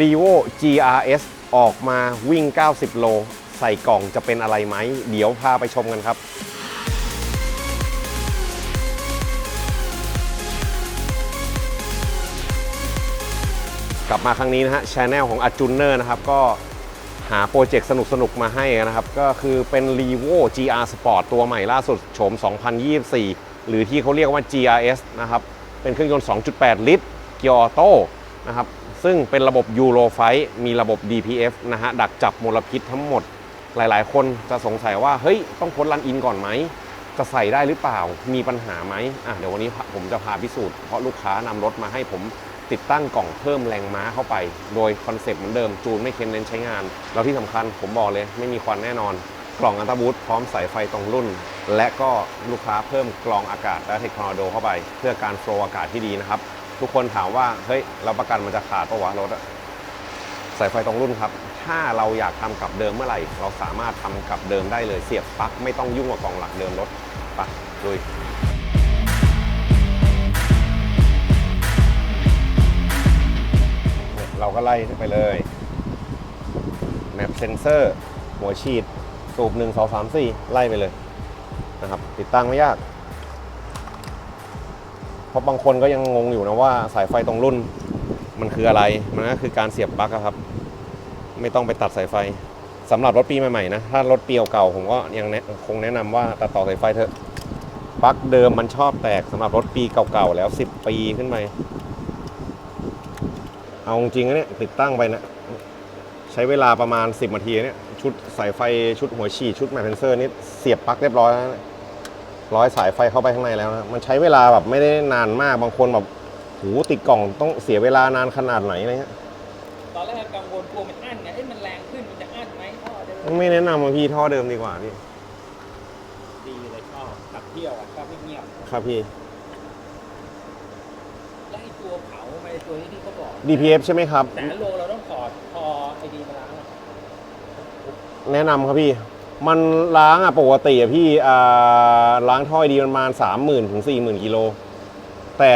r e v o GRS ออกมาวิ่ง 90 โล ใส่กล่องจะเป็นอะไรไหม เดี๋ยวพาไปชมกันครับกลับมาครั้งนี้นะฮะชแนลของอ r จุนเนอร์นะครับ ก็หาโปรเจกต์สนุกๆ มาให้นะครับ ก็คือเป็น r e v o GR Sport ตัวใหม่ล่าสุดโฉม 2024 หรือที่เขาเรียกว่า GRS นะครับ เป็นเครื่องยนต์ 2.8 ลิตร เกียร์ออโต้นะครับ ซึ่งเป็นระบบยูโรไฟมีระบบ DPF นะฮะ ดักจับมลพิษทั้งหมด หลายๆ คนจะสงสัยว่า เฮ้ย ต้องพ้นรันอินก่อนไหม จะใส่ได้หรือเปล่า มีปัญหาไหมอะเดี๋ยววันนี้ผมจะพาพิสูจน์ เพราะลูกค้านำรถมาให้ผมติดตั้งกล่องเพิ่มแรงม้าเข้าไป โดยคอนเซปต์เหมือนเดิม จูนไม่เค้นเน้นใช้งาน แล้วที่สำคัญผมบอกเลย ไม่มีควันแน่นอน กล่องอันตาบูทพร้อมสายไฟตรงรุ่น และก็ลูกค้าเพิ่มกรองอากาศและเทคโนโลยีเข้าไป เพื่อการโฟล์อากาศที่ดีนะครับ ทุกคนถามว่าเฮ้ยเราประกันมันจะขาดปะวะรถอะสายไฟตรงรุ่นครับ ถ้าเราอยากทำกับเดิมเมื่อไหร่ เราสามารถทำกับเดิมได้เลยเสียบปลั๊กไม่ต้องยุ่งกับกล่องหลักเดิมรถปะลุยเราก็ไล่ไปเลยแมปเซนเซอร์ หัวฉีด สูบ1 2 3 4ไล่ไปเลยนะครับ ติดตั้งไม่ยาก เพราะบางคนก็ยังงงอยู่นะว่าสายไฟตรงรุ่นมันคืออะไร มันก็คือการเสียบปลั๊กครับ ไม่ต้องไปตัดสายไฟสำหรับรถปีใหม่ๆนะ ถ้ารถปีเก่าๆผมก็ยังคงแนะนำว่าตัดต่อสายไฟเถอะ ปลั๊กเดิมมันชอบแตกสำหรับรถปีเก่าๆแล้ว 10 ปีขึ้นไป เอาจริงๆนะเนี่ยติดตั้งไปนะใช้เวลาประมาณ 10นาทีเนี่ยชุดสายไฟชุดหัวฉีดชุดแมทเทนเซอร์นี่เสียบปลั๊กเรียบร้อยแล้วนะ ร้อยสายไฟเข้าไปข้างในแล้วนะมันใช้เวลาแบบไม่ได้นานมากบางคนแบบหูติดกล่องต้องเสียเวลานานขนาดไหนอะไรเงี้ยตอนแรกกังวลกลัวมันอั้นไงเอ้ยมันแรงขึ้นมันจะอั้นไหมพ่อเดินไม่แนะนำว่าพี่ท่อเดิมดีกว่าพี่ดีเลยชอบขับเที่ยวอะชอบเงียบครับพี่ ๆแล้วไอ้ตัวเผาไอ้ตัวนี้ที่เขาบอก DPF ใช่ไหมครับแสนโลเราต้องถอดพอไอดีมาล้างอะแนะนำครับพี่ มันล้างอะปกติอะพี่อ่าล้างท่อดีประมาณ3 0,000ถึง40,000กิโล แต่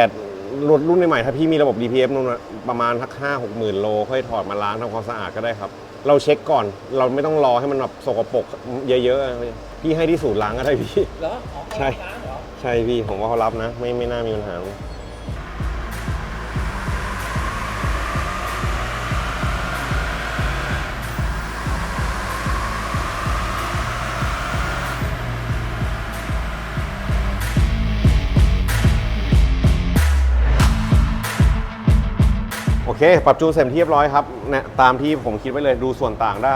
รถรุ่นใหม่ๆถ้าพี่มีระบบ DPF นู่นนะประมาณทัก5 6 0 0 0 0โล ค่อยถอดมาล้างทำความสะอาดก็ได้ครับ เราเช็คก่อนเราไม่ต้องรอให้มันแบบสกปรกเยอะๆอะพี่ให้ที่ศูนย์ล้างก็ได้พี่ เหรออ๋อเขาใช่ ล้างเหรอ ใช่พี่ผมว่าเขารับนะ ไม่ไม่น่ามีปัญหา เค ปรับจูนเสร็จที่เรียบร้อยครับเนี่ยตามที่ผมคิดไว้เลยดูส่วนต่างได้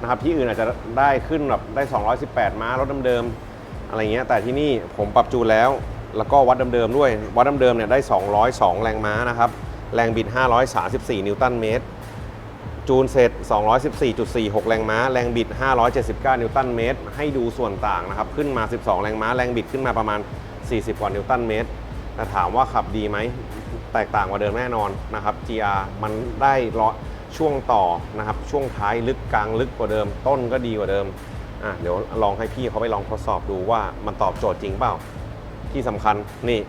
นะครับที่อื่นอาจจะได้ขึ้นแบบได้ 218 ม้ารถเดิมๆอะไรเงี้ยแต่ที่นี่ผมปรับจูนแล้ว แล้วก็วัดเดิมๆด้วย วัดเดิมๆเนี่ยได้ 202 แรงม้านะครับแรงบิด 534 นิวตันเมตร จูนเสร็จ 214.46 แรงม้า แรงบิด 579 นิวตันเมตร ให้ดูส่วนต่างนะครับ ขึ้นมา 12 แรงม้า แรงบิดขึ้นมาประมาณ 40 กว่านิวตันเมตรแต่ถามว่าขับดีไหม แตกต่างกว่าเดิมแน่นอนนะครับ GR มันได้เลาะช่วงต่อนะครับ ช่วงท้ายลึกกลางลึกกว่าเดิม ต้นก็ดีกว่าเดิมอะเดี๋ยวลองให้พี่เขาไปลองทดสอบดูว่ามันตอบโจทย์จริงเปล่า ที่สำคัญนี่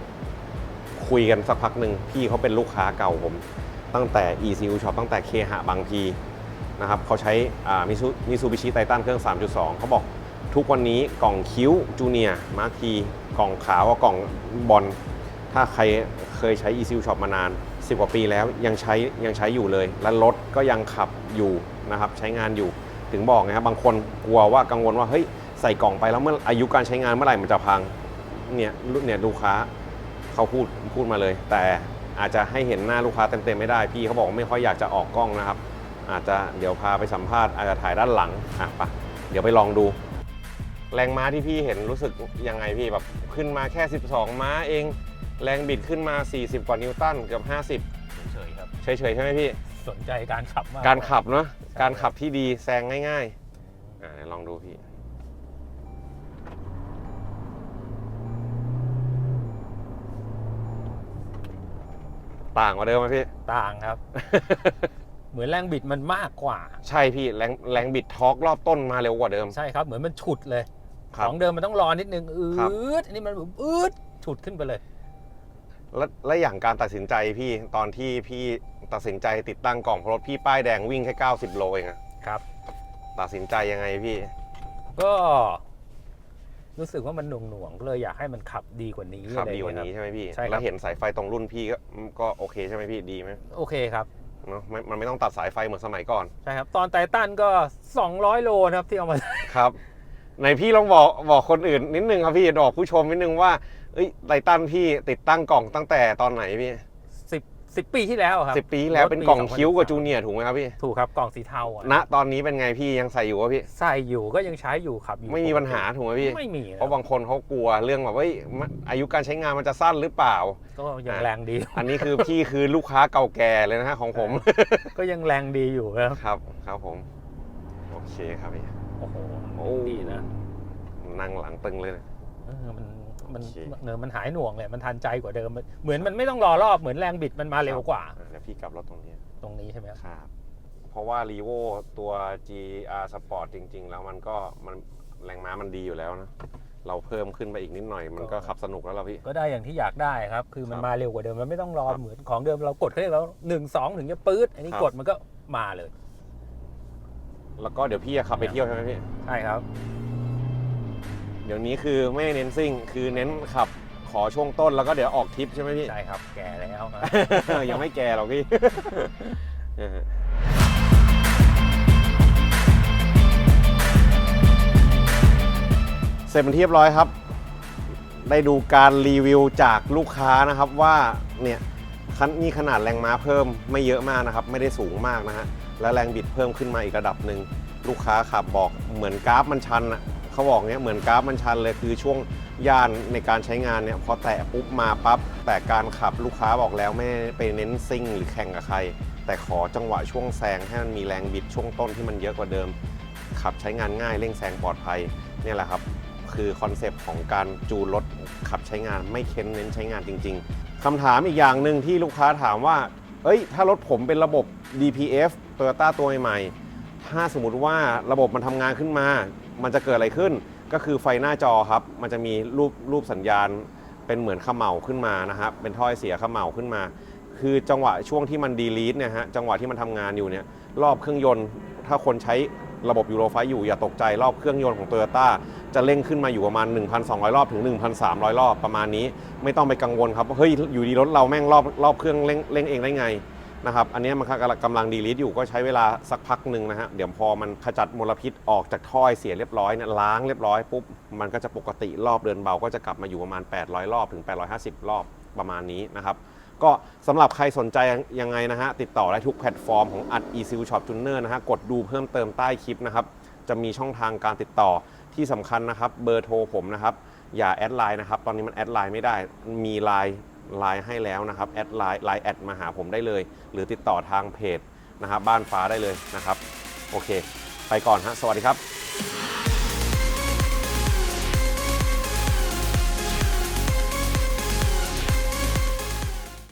คุยกันสักพักหนึ่งพี่เขาเป็นลูกค้าเก่าผม ตั้งแต่ ECU Shop ตั้งแต่เคหะบางพีนะครับเขาใช้มิซูมิซูบิชิไททันเครื่อง 3.2 เขาบอกทุกวันนี้กล่องคิ้วจูเนียร์มาร์คีกล่องขาวกับกล่องบอล ถ้าใครเคยใช้ ECU Shop มานาน 10 กว่าปีแล้วยังใช้ยังใช้อยู่เลย และรถก็ยังขับอยู่นะครับใช้งานอยู่ถึงบอกไงครับบางคนกลัวว่ากังวลว่าเฮ้ยใส่กล่องไปแล้วเมื่ออายุการใช้งานเมื่อไหร่มันจะพังเนี่ยเนี่ยลูกค้าเขาพูดพูดมาเลย แต่อาจจะให้เห็นหน้าลูกค้าเต็มๆไม่ได้พี่เขาบอกไม่ค่อยอยากจะออกกล้องนะครับ อาจจะเดี๋ยวพาไปสัมภาษณ์อาจจะถ่ายด้านหลังอะไปะเดี๋ยวไปลองดู แรงม้าที่พี่เห็นรู้สึกยังไงพี่แบบขึ้นมาแค่ 12 ม้าเอง แรงบิดขึ้นมา 40 กว่านิวตันเกือบ เฉยๆครับ 50 เฉยๆใช่ไหมพี่ สนใจการขับมากการขับเนาะการขับที่ดีแซงง่ายๆอ่าเดี๋ยวลองดูพี่ ต่างกว่าเดิมไหมพี่ ต่างครับ เหมือนแรงบิดมันมากกว่า ใช่พี่แรงแรงบิดทอร์กรอบต้นมาเร็วกว่าเดิมใช่ครับ เหมือนมันฉุดเลยครับของเดิมมันต้องรอนิดนึงอืครับ ดอันนี้มันอืดฉุดขึ้นไปเลย แล้วและอย่างการตัดสินใจพี่ตอนที่พี่ตัดสินใจติดตั้งกล่องเพราะรถพี่ป้ายแดงวิ่งแค่ 90 โลเองอะครับ ตัดสินใจยังไงพี่ ก็รู้สึกว่ามันหน่วงหน่วงๆก็เลยอยากให้มันขับดีกว่านี้ขับอะไรดีกว่าเงี้ยนี้ครับใช่ไหมพี่ ใช่ครับ แล้วเห็นสายไฟตรงรุ่นพี่ก็ก็โอเคใช่ไหมพี่ดีไหมโอเคครับ เนาะไม่มันไม่ต้องตัดสายไฟเหมือนสมัยก่อน ใช่ครับ ตอนไททันก็ 200 โลนะครับที่เอามา ครับไหนพี่ลองบอกบอกคนอื่นนิดนึงครับพี่บอกผู้ชมนิดนึงว่า เอ้ยไททันพี่ติดตั้งกล่องตั้งแต่ตอนไหนพี่10 10ปีที่แล้วครับสิบปีที่แล้วรถเป็นกล่อง2013คิ้วกับจูเนียร์ถูกไหมครับพี่ ถูกครับกล่องสีเทาอะณตอนนี้เป็นไงพี่ยังใส่อยู่วะพี่ ใส่อยู่ก็ยังใช้อยู่ขับอยู่ไม่มีปัญหาถูกไหมพี่ไม่มีเพราะบางคนเขากลัวเรื่องแบบว่าเฮ้ยมันอายุการใช้งานมันจะสั้นหรือเปล่า ก็ยังแรงดี อันนี้คือพี่คือลูกค้าเก่าแก่เลยนะฮะของผม ก็ยังแรงดีอยู่ครับครับครับผมโอเคครับพี่โอ้โหโอ้ดีนะนั่งหลังตึงเลยนะเออมัน มันโอเคเนอมันหายหน่วงเลยมันทันใจกว่าเดิม เหมือนมันไม่ต้องรอรอบเหมือนแรงบิดมันมาเร็วกว่าอะเดี๋ยวพี่กลับรถตรงนี้ตรงนี้ใช่ไหมครับครับเพราะว่า r ีโวตัว GR Sport จริง ๆ แล้วมันก็มันแรงม้ามันดีอยู่แล้วนะเราเพิ่มขึ้นไปอีกนิดหน่อย มันก็ขับสนุกแล้วเราพี่ ก็ได้อย่างที่อยากได้ครับ คือมันครับมาเร็วกว่าเดิม มันไม่ต้องรอครับเหมือนของเดิมเรากดเขาเรียกแล้วหนึ่งสองถึงจะปื๊ดอันนี้ครับกดมันก็มาเลย แล้วก็เดี๋ยวพี่จะขับไปเที่ยวใช่ไหมพี่ ใช่ครับ เดี๋ยวนี้คือไม่เน้นซิ่ง คือเน้นขับขอช่วงต้นแล้วก็เดี๋ยวออกทริปใช่ไหมพี่ ใช่ ครับแก่แล้วนะยังไม่แก่หรอกพี่ เออเสร็จเป็นที่เรียบร้อยครับ ได้ดูการรีวิวจากลูกค้านะครับว่าเนี่ยคันนี่ขนาดแรงม้าเพิ่มไม่เยอะมากนะครับ ไม่ได้สูงมากนะฮะและแรงบิดเพิ่มขึ้นมาอีกระดับหนึ่งลูกค้าขับบอกเหมือนกราฟมันชันอะ เขาบอกเนี่ยเหมือนกราฟมันชันเลยคือช่วงย่านในการใช้งานเนี่ยพอแตะปุ๊บมาปั๊บแต่การขับลูกค้าบอกแล้วไม่ไปเน้นซิ่งหรือแข่งกับใคร แต่ขอจังหวะช่วงแซงให้มันมีแรงบิดช่วงต้นที่มันเยอะกว่าเดิม ขับใช้งานง่ายเร่งแซงปลอดภัยเนี่ยแหละครับ คือคอนเซปต์ของการจูนรถขับใช้งานไม่เค้นเน้นใช้งานจริง ๆคำถามอีกอย่างหนึ่งที่ลูกค้าถามว่าเอ้ย ถ้ารถผมเป็นระบบ DPF Toyota ตัวใหม่ถ้าสมมติว่าระบบมันทำงานขึ้นมา มันจะเกิดอะไรขึ้น ก็คือไฟหน้าจอครับ มันจะมีรูปรูปสัญญาณเป็นเหมือนเขม่าขึ้นมานะครับเป็นถ้อยเสียเขม่าขึ้นมา คือจังหวะช่วงที่มันดีลีทเนี่ยฮะจังหวะที่มันทำงานอยู่เนี่ยรอบเครื่องยนต์ ถ้าคนใช้ระบบยูโรไฟอยู่อย่าตกใจรอบเครื่องยนต์ของ t o y ยต้าจะเร่งขึ้นมาอยู่ประมาณ 1,200 รอบถึง 1,300 รอบประมาณนี้ ไม่ต้องไปกังวลครับเฮ้ยอยู่ดีรถเราแม่งรอบรอบเครื่องเร่งเร่งเองได้ไง นะครับ อันนี้มันกำลังดีลีทอยู่ก็ใช้เวลาสักพักหนึ่งนะฮะ เดี๋ยวพอมันขจัดมลพิษออกจากถ้อยเสียเรียบร้อยเนี่ยล้างเรียบร้อยปุ๊บ มันก็จะปกติรอบเดินเบาก็จะกลับมาอยู่ประมาณ 800 รอบถึง 850 รอบประมาณนี้นะครับ ก็สำหรับใครสนใจยังไงนะฮะ ติดต่อได้ทุกแพลตฟอร์มของอัด e s i l Shop Tuner นะฮะ กดดูเพิ่มเติมใต้คลิปนะครับ จะมีช่องทางการติดต่อที่สำคัญนะครับ เบอร์โทรผมนะครับ อย่าแอดไลน์นะครับ ตอนนี้มันแอดไลน์ไม่ได้ มีไลน์ ไลน์ให้แล้วนะครับแอดไลน์ไลน์แอดมาหาผมได้เลย หรือติดต่อทางเพจนะครับบ้านฟ้าได้เลยนะครับ โอเค ไปก่อนฮะสวัสดีครับ